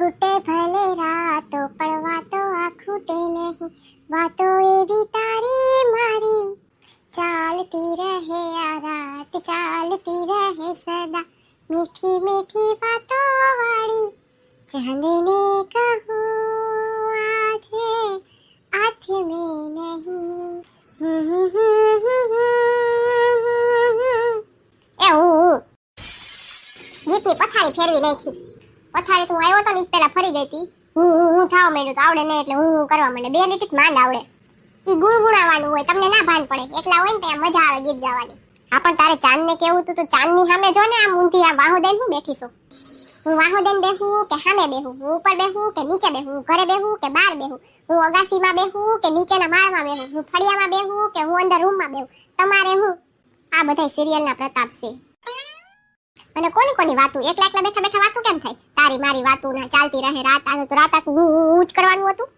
ખૂટે ભલે રાતો, પણ વાતો આ ખૂટે નહીં. વાતો એવી તારી મારી. ચાલતી રહે આ રાત, ચાલતી રહે સદા. મીઠી મીઠી વાતો વાળી ચાંદને કહું આજે આથ મેં નહીં. એ હું ગીતની પથારી ફેરવી નાખી. પથારી તું આવ્યો તો ને પેલા ફરી ગઈ હતી. હું હું હું થાવ માંડ્યું તો આવડે નહીં એટલે હું હું કરવા માંડે. બે લીટી માંડ આવડે. એ ગુણગુણાવાનું હોય, તમને ના ભાન પડે. એકલા હોય ને ત્યાં મજા આવે ગીત ગાવાની. હા, પણ તારે ચાંદ ને કેવું તું તો ચાંદની સામે જો ને આમ ઊંધી આ વાહો હું બેઠી છું હું વાહો બેહું કે સામે બેહું? હું ઉપર બેહું કે નીચે બેહું? ઘરે બેહું કે બહાર બેહું? હું અગાસીમાં બેહું કે નીચેના માળમાં બેહું? હું ફળિયામાં બેહું કે હું અંદર રૂમમાં બેહું? તમારે હું? આ બધા સિરિયલના પ્રતાપ છે. અને કોની કોની વાતું? એકલા એકલા બેઠા બેઠા વાતું કેમ થાય? તારી મારી વાતું ના ચાલતી રહે, રાત આ તો રાત આખું જ કરવાનું હતું.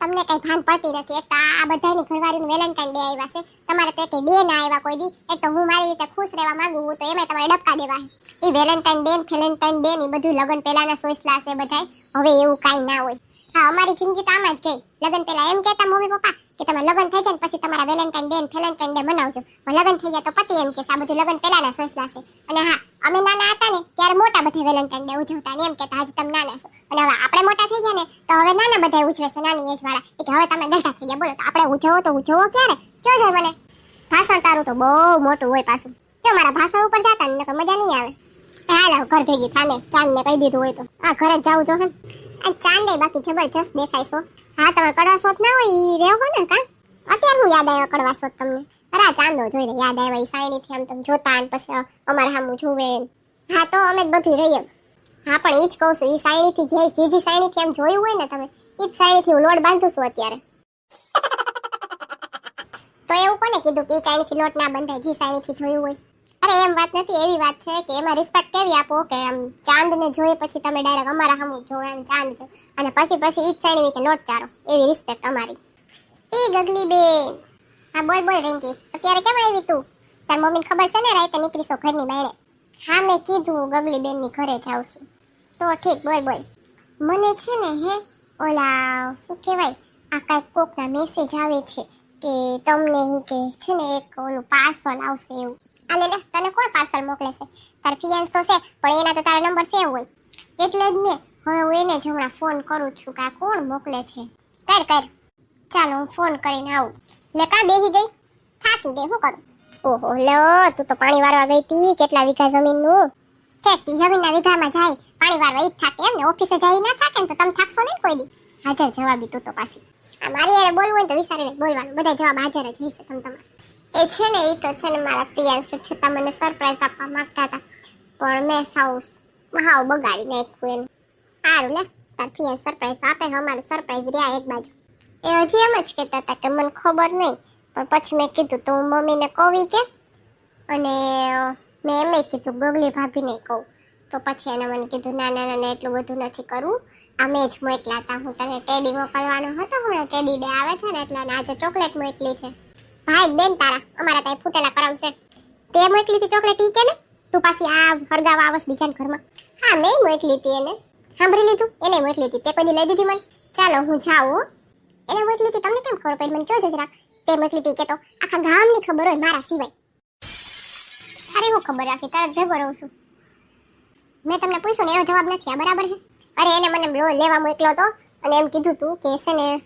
તમને કઈ ભાન પડતી નથી. એક આ બધાની ઘરવાળીનું વેલેન્ટાઇન ડે આવ્યા છે. તમારે એકે ડે ના આવ્યા કોઈ દી. એક તો હું મારી રીતે ખુશ રહેવા માંગુ હું તો એમાં તમારે ડબકા દેવા એ વેલેન્ટાઇન ડે ફેલેન્ટાઇન ડે ની બધું લગન પહેલાના સોચલા છે બધાય. હવે એવું કાંઈ ના હોય. હા, અમારી જિંદગી તો આમાં જ ગઈ. લગન પહેલા એમ કહેતા, મમ્મી પપ્પા કે તમે લગ્ન થઈ જાય પછી તમારા વેલેન્ટાઇન ડે ને ફેલેન્ટાઇન ડે મનાવજો. લગ્ન થઈ ગયા તો પતિ એમ કે આ બધું લગ્ન પહેલાના સોચલા છે. અને હા, અમે નાના હતા ને, ત્યારે મોટા બધા વેલેન્ટાઇન ડે ઉજવતા ને એમ કહેતા આજે તમે નાના છો. અને હવે આપણે મોટા થઈ ગયા ને, તો હવે નાના બધા ઉજવે છે, નાની એજ વાળા. કે હવે તમે દલટા થઈ ગયા, બોલો, તો આપણે ઉજવો તો ઉજવો ક્યારે? કયો જાય મને? ભાષણ તારું તો બહુ મોટું હોય પાછું. જો મારા ભાષણ ઉપર જતા ને મજા નહીં આવે. હાલ ઘર ભેગી થાને ચાંદ ને કહી દીધું હોય તો. આ ઘરે જ જવું જો હે આ ચાંદે બાકી જબરજસ્ત દેખાય છો હા, તમારે કડવા સોત ના હોય, ઈ રહેવો ને કા? અત્યારે હું યાદ આવ્યો કડવા સોત તમને. અરે ચાંદો જોઈને યાદ આવ્યા, ઈ સાયણી થી આમ તમે જોતા ને પછી અમારે સામું જોવે હા, તો અમે જ બધું રહીએ. હા, પણ એ જ કહું છું, ઈ સાયણી થી જે જે સાયણી થી આમ જોયું હોય ને તમે એ જ સાયણી થી હું લોટ બાંધું છું અત્યારે. તો એવું કોને કીધું કે એ સાયણી થી લોટ ના બંધાય, જે સાયણી થી જોયું હોય. અરે એમ વાત નથી, એવી વાત છે કે એમાં રિસ્પેક્ટ કેવી આપો? કે આમ ચાંદને જોઈ પછી તમે ડાયરેક્ટ અમારા સામે જો એમ ચાંદ જો. અને પછી પછી ઈ જ કે નોટ ચારો એવી રિસ્પેક્ટ અમારી. એ ગગલી બેન. હા, બોલ બોલ, રિંકી. અત્યારે કેમ આવી તું? તાર મમ્મીને ખબર છે ને, રાતે નીકળીશો ઘરની બાયણે હા, મેં કીધું ગગલી બેનની ઘરે જાઉં છું. તો ઠીક, બોલ બોલ. મને છે ને હે, ઓલા, શું કહેવાય? આ કાંઈક કોકના મેસેજ આવે છે કે તમને કે છે ને એક ઓલું પાર્સલ આવશે એવું. આલે લે તને કોણ પાર્સલ મોકલે છે? તાર ફિયાન્સ તો છે, પણ એના તો તારા નંબર સેવ હોય. એટલે જ ને, હવે હું એને જ હમણાં ફોન કરું છું કે આ કોણ મોકલે છે? કર કર. ચાલો, હું ફોન કરીને આવું. લે, કા બેહી ગઈ? થાકી ગઈ શું કરું? ઓહો, લો, તું તો પાણી વારવા ગઈ તી, કેટલા વીઘા જમીનનું? ઠેક, તી જમીનના વીઘામાં જાય, પાણી વારવા ઈ થાકે એમ ને ઓફિસે જાય ના થાકે ને, તો તમે થાકશો નહીં કોઈ દી? હાજર જવાબી તું તો પાછી. આ મારી હારે બોલવું હોય તો વિચારીને બોલવાનું બધા જવાબ હાજર જ હશે તમે તમારે. એ છે ને એ તો છે ને મારા ફિયાન્સ છતાં મને સરપ્રાઈઝ આપવા માંગતા હતા. પણ મેં સાવ હાવ બગાડી નાખ્યું એનું સારું લે, તાર ફિયાન્સ સરપ્રાઈઝ આપે, અમારે સરપ્રાઈઝ રહ્યા એક બાજુ. એ હજી એમ જ કહેતા હતા કે મને ખબર નહીં પણ પછી મેં કીધું તો હું મમ્મીને કહું કે. અને મેં એમ કીધું ગગલી ભાભીને કહું. તો પછી એને મને કીધું, ના ના ના એટલું બધું નથી કરવું. અમે જ મોકલા હતા હું તને ટેડી મોકલવાનો હતો, હમણાં ટેડી ડે આવે છે ને, એટલે આજે ચોકલેટ મોકલી છે. ભાઈ બેન તારા. અમારા ત્યાં ફૂટેલા કરમ છે. તે મોકલી હતી ચોકલેટ, ઈ કે ને? તું પાછી આ હરગાવા આવસ બીજાના ઘરમાં. હા, મેં મોકલી હતી એને. સાંભળી લીધું? એને મોકલી હતી. તે કોઈની લઈ દીધી મને. ચાલો, હું જાઉં. એને મોકલી હતી. તમને કેમ ખબર પડી? મને કયો જરાક તે મોકલી હતી કે તો આખા ગામની ખબર હોય મારા સિવાય. અરે હું ખબર રાખી તરત ભેગો રહું છું. મેં તમને પૂછ્યું ને, એનો જવાબ નથી. આ બરાબર છે? અરે, એને મને લેવા મોકલો તો. અને એમ કીધું તું કે છે ને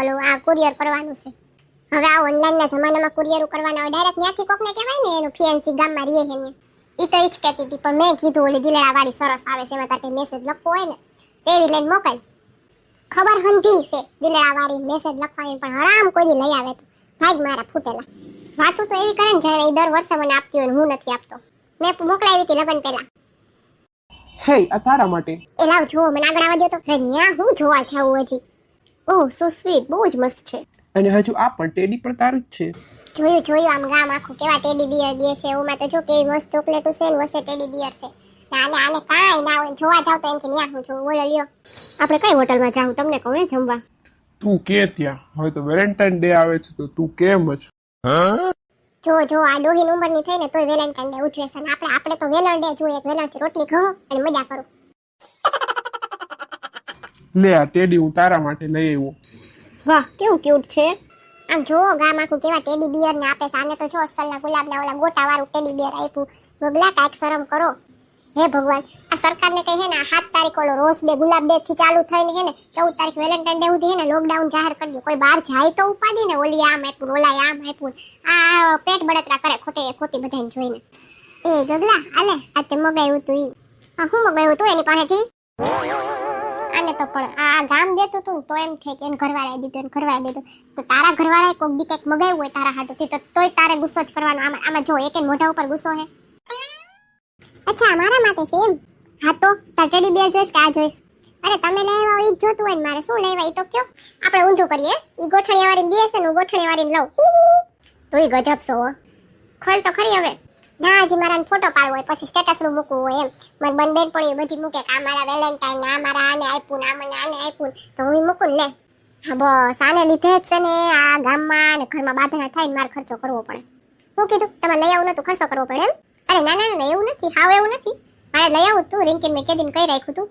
ઓલું આ કુરિયર કરવાનું છે. હવે આ ઓનલાઈનના જમાનામાં કુરિયર કરવાના હોય ડાયરેક્ટ ત્યાંથી કોકને કહેવાય ને એનું ફિયાન્સી ગામમાં રહે છે ને. એ તો ઈ જ કહેતી હતી પણ મેં કીધું ઓલી દિલેડા વાળી સરસ આવે છે એમાં તારે મેસેજ લખવો હોય ને તેવી લઈને મોકલ. ખબર હંધી છે દિલેડા વાળી મેસેજ લખવાની પણ હરામ કોઈ લઈ આવે તો. ભાઈ મારા ફૂટેલા. વાતું તો એવી કરે ને જાણે ઈ દર વર્ષે મને આપતી હોય ને હું નથી આપતો. મેં મોકલાવી હતી લગ્ન પહેલા. હે આ તારા માટે? એ લાવ જો મને આગળ આવવા દો તો. હે ન્યા હું જોવા જાઉં હજી? ઓહ સો સ્વીટ બહુ જ મસ્ત છે. અને હજુ આ પણ ટેડી પણ તારું જ છે. જોયું જોયું આમ ગામ આખું કેવા ટેડી બિયર દે છે એવું તો જો કેવી મસ્ત ચોકલેટ છે ને વસે ટેડી બિયર છે. ને આને આને કાંઈ ના હોય જોવા જાવ તો એમ કે ન્યા હું છું. બોલો લ્યો. આપણે કઈ હોટલમાં જાવ તમને કહું હે જમવા. તું કે ત્યાં? હવે તો વેલેન્ટાઇન ડે આવે છે તો તું કેમ જ? જો જો આ ડોહીની ઉંમરની થઈને તોય વેલેન્ટાઇન ડે ઉજવે છે. ને આપણે આપણે તો વેલણ ડે જોઈએ વેલણથી રોટલી ખાઓ અને મજા કરો. લે આ ટેડી હું તારા માટે લઈ આવ્યો. વાહ, કેવું ક્યુટ છે. આમ જો ગામ આખું કેવા ટેડી બિયર ને આપે સામે તો જો અસલના ગુલાબના ઓલા ગોટા વાળું ટેડી બિયર આપ્યું. બગલા કાંઈક શરમ કરો. હે ભગવાન, આ સરકારને કઈ હે ને સાત તારીખ ઓલો રોઝ ડે ગુલાબ ડે થી ચાલુ થઈને હે ને, ચૌદ તારીખ વેલેન્ટાઇન ડે સુધી હે ને લોકડાઉન જાહેર કરી દે. કોઈ બહાર જાય તો ઉપાડી ને, ઓલી આમ આપ્યું ઓલા આમ આપ્યું. આ પેટ બળતરા કરે ખોટે, ખોટી બધાને જોઈને. એ ગગલા આલે આ તે મગાવ્યું તું ઈ. આ હું મગાવ્યું તું એની પાસેથી? આને તો પણ આ ગામ દેતું તું, તો એમ છે કે એને ઘરવાળાએ દીધું, એને દીધું. તો તારા ઘરવાળાએ કોક દી કંઈક મગાવ્યું હોય તારા હાટુથી, તો તોય તારે ગુસ્સો જ કરવાનો. આમાં આમાં જો એક મોઢા ઉપર ગુસ્સો હે. અચ્છા, મારા માટે સેમ હા તો ટેડી બેર જોઈશ કે આ જોઈશ? અરે, તમે લેવા હોય એ જોતું હોય ને મારે. શું લેવા એ તો કયો? આપણે ઊંધું કરીએ. એ ગોઠણિયા વાળીને દે છે ને હું ગોઠણિયા વાળીને લઉં તુંય ગજબ છો. ખોલ તો ખરી હવે. ના હજી મારા ફોટો પાડવો હોય, પછી સ્ટેટસનું મૂકવું હોય એમ. મારી બંધ એ બધી મૂકે કે આ મારા વેલેન્ટાઇન આ મારા આને આપ્યું આ મને આને આપ્યું તો હું મૂકું લે. હા, બસ. આને લીધે જ છે ને આ ગામમાં ને ઘરમાં બાંધણા થાય ને મારે ખર્ચો કરવો પડે. હું કીધું, તમારે લઈ આવું નતું ખર્ચો કરવો પડે એમ. અરે, ના ના ના એવું નથી. હાવ એવું નથી. મારે લઈ આવું તું. રિંકીન મેં કેદીન કહી રાખ્યું તું.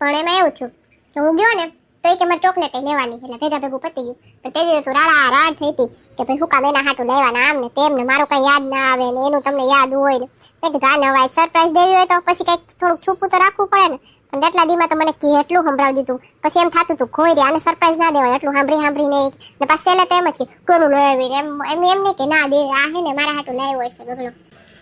પણ એમાં એવું થયું. તો હું ગયો ને. તો કે મારે ચોકલેટ લેવાની એટલે ભેગા ભેગું પતી ગયું. પણ તે દિવસે તો રાડા રાડ થઈ હતી કે ભાઈ હું કામ એના હાટું લેવાના આમ ને તેમને મારું કઈ યાદ ના આવે ને એનું તમને યાદ હોય ને. મેં કીધું હવે સરપ્રાઈઝ દેવી હોય તો પછી કંઈક થોડુંક છૂપું તો રાખવું પડે ને. પણ એટલા દીમાં તો મને કે એટલું સંભળાવી દીધું. પછી એમ થતું હતું ખોઈ આને સરપ્રાઈઝ ના દેવાય. એટલું સાંભળી સાંભળીને ને પાછી છેલ્લે તો એમ જ કે કોનું લેવી એમ એમ એમ નહીં કે, ના દે, આ હે ને મારા હાટું લાવ્યો હોય છે ગગલો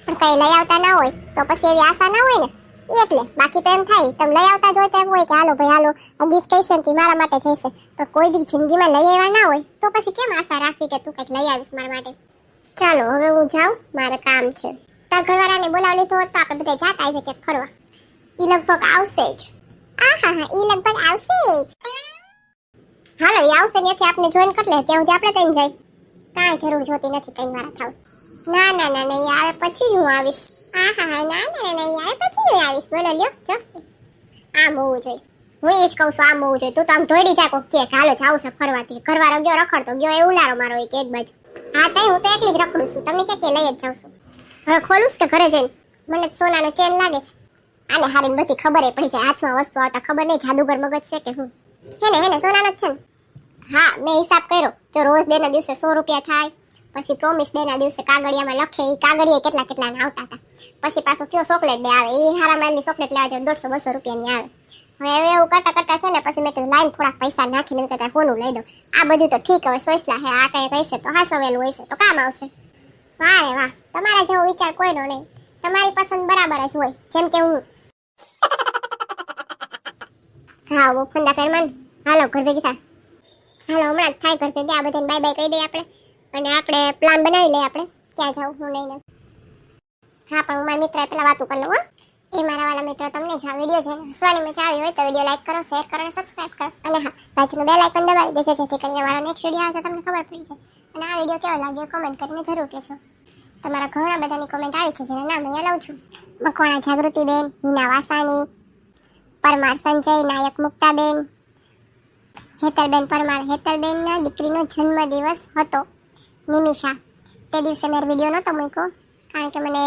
પણ કંઈ લઈ આવતા ના હોય, તો પછી એવી આશા ના હોય ને? એટલે, બાકી તો એમ થાય, તમે લઈ આવતા જ હોય તો એમ હોય કે, હાલો ભાઈ, હાલો, આ ગિફ્ટ હશે ને મારા માટે જશે પણ કોઈ દી જિંદગીમાં લઈ આવ્યા ના હોય, તો પછી કેમ આશા રાખવી કે તું કંઈક લઈ આવીશ મારા માટે? ચાલો, હવે હું જાઉં, મારે કામ છે. તાર ઘરવાળાને બોલાવી લીધો હોત આપણે બધા જાતા આવી શકીએ ફરવા. એ લગભગ આવશે જ. આ હા હા એ લગભગ આવશે જ. હાલો એ આવશે ત્યાંથી આપણે જોઈન કરી લે, ત્યાં સુધી આપણે કઈ જાય કાંઈ જરૂર જોતી નથી કંઈ મારા થાવ ના ના ના ના, ઈ આવે પછી હું આવીશ. હા હા હા ના પછી હું લ્યો, જો. આમ હોવું જોઈએ. હું એ કહું છું, આમ હોવું જોઈએ. તું તો દોડી જા કે, હાલો જાવ છે ફરવાથી. ઘરવાળો ગયો, રખડતો ગયો, એ ઉલારો મારો એક એક બાજુ. હા, તઈ હું તો જ રખડું છું. તમે ક્યાં લઈ જ જાવ હવે ખોલું કે ઘરે જઈને? મને સોનાનો ચેન લાગે છે. આને હારીને બધી ખબર પડી જાય. હાથમાં વસ્તુ આવતા ખબર નહીં, જાદુગર મગજ છે કે હું? હેને હેને, સોનાનો જ છે હા, મેં હિસાબ કર્યો. જો રોજ બેના દિવસે સો રૂપિયા થાય પછી પ્રોમિસ ડે ના દિવસે કાગળિયામાં લખે એ કાગળિયા કેટલા કેટલા આવતા હતા. પછી પાછો કયો ચોકલેટ ડે આવે એ હારા માલની ચોકલેટ લેવા જાય દોઢસો બસો રૂપિયાની આવે. હવે હવે એવું કરતા કરતા છે ને, પછી મેં કીધું, લાઈન થોડાક પૈસા નાખીને કરતા હોનું લઈ દઉં. આ બધું તો ઠીક, હવે સોચલા હે, આ કઈ કહેશે તો હા સવેલું હશે, તો કામ આવશે. વાહ રે વાહ, તમારા જેવો વિચાર કોઈનો નહીં. તમારી પસંદ બરાબર જ હોય, જેમ કે હું. હા વો ફંદા ફેરમાન. હાલો, ઘર ભેગી થા. હાલો, હમણાં થાય ઘર ભેગી, આ બધાને બાય બાય કહી દઈએ આપણે. અને આપણે પ્લાન બનાવી લઈએ આપણે. ક્યાં જાવ હું લઈને. હા, પણ હું મારા મિત્ર પેલા વાતું કરી લઉં, હા. એ મારા વાલા મિત્રો તમને જો આ વીડિયો છે હસવાની મજા આવી હોય તો વીડિયો લાઈક કરો શેર કરો અને સબસ્ક્રાઇબ કરો. અને હા, બાજુનું બે લાઇકન દબાવી દેજો, જેથી કરીને મારો નેક્સ્ટ વીડિયો આવે તો તમને ખબર પડી જાય. અને આ વીડિયો કેવો લાગ્યો કોમેન્ટ કરીને જરૂર કહેજો. તમારા ઘણા બધાની કોમેન્ટ આવી છે, જેના નામ અહીંયા લઉં છું. મકોણા જાગૃતિબેન, હિના વાસાની પરમાર સંજય, નાયક મુક્તાબેન, હેતલબેન પરમાર, હેતલબેનના દીકરીનો જન્મદિવસ હતો. નિમિષા તે દિવસે મેં વિડીયો નહોતો મૂક્યો કારણ કે મને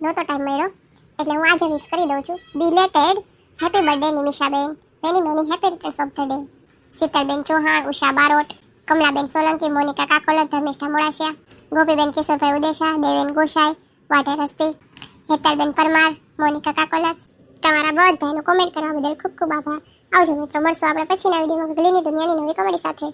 નહોતો ટાઈમ મળ્યો એટલે હું આજે વિશ કરી દઉં છું belated happy birthday Nimishaben many many happy returns of the day Shitalben Chauhan Usha Barot Kamlaben Solanki Monika Kakolat Dharmishtha Modasiya Gopiben Kishorbhai Udesha Deven Gosai વાઢે Rasti Hetalben Parmar Monica કાકોલત તમારા બધાનું કોમેન્ટ કરવા બદલ ખૂબ ખૂબ આભાર આવજો મિત્રો મળશું આપણે પછીના વિડીયોમાં ગલીની દુનિયાની નવી કોમેડી સાથે